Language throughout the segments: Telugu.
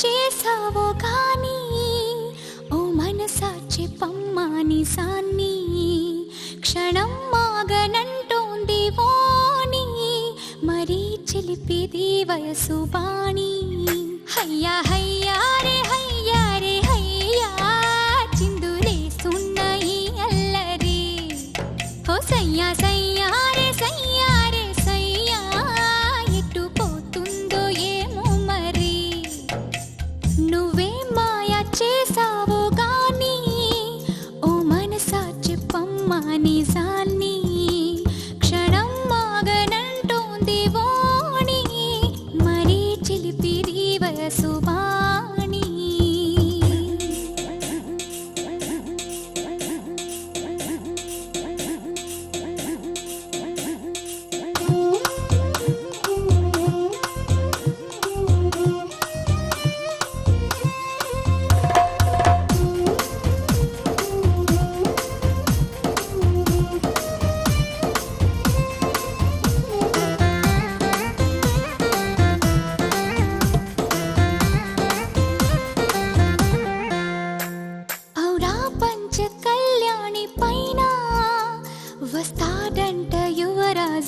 చేసావో కానీ ఓ మనసా చెప్పమ్మా నిజాన్ని. క్షణం మాగనంటోంది వాణి మరీ చిలిపిది వయసు బాణి. హయ్యా హయ్యా రే హయ్యా రే హయ్యా చిందులేస్తున్న ఈ అల్లరి. హో సయ్యా సయ్యా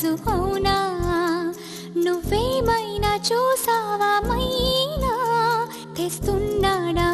రాజు నువ్వేమైనా చూసావా మైనా? తెస్తున్నాడా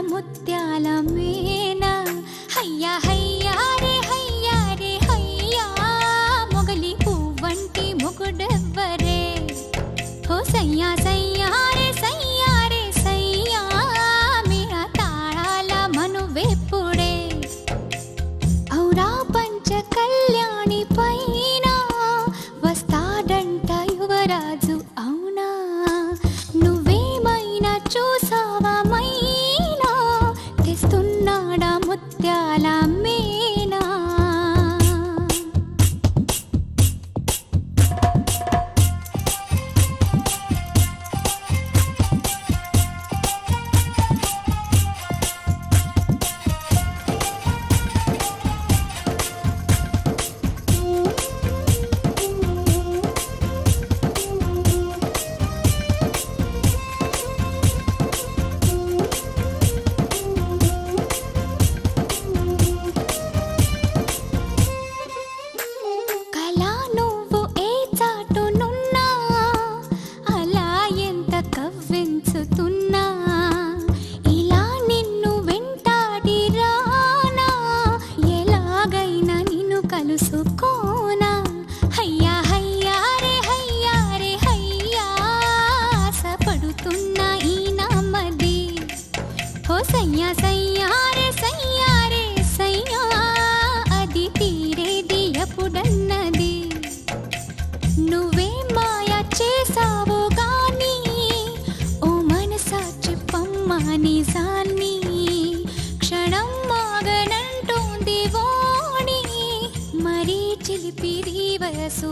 యేసు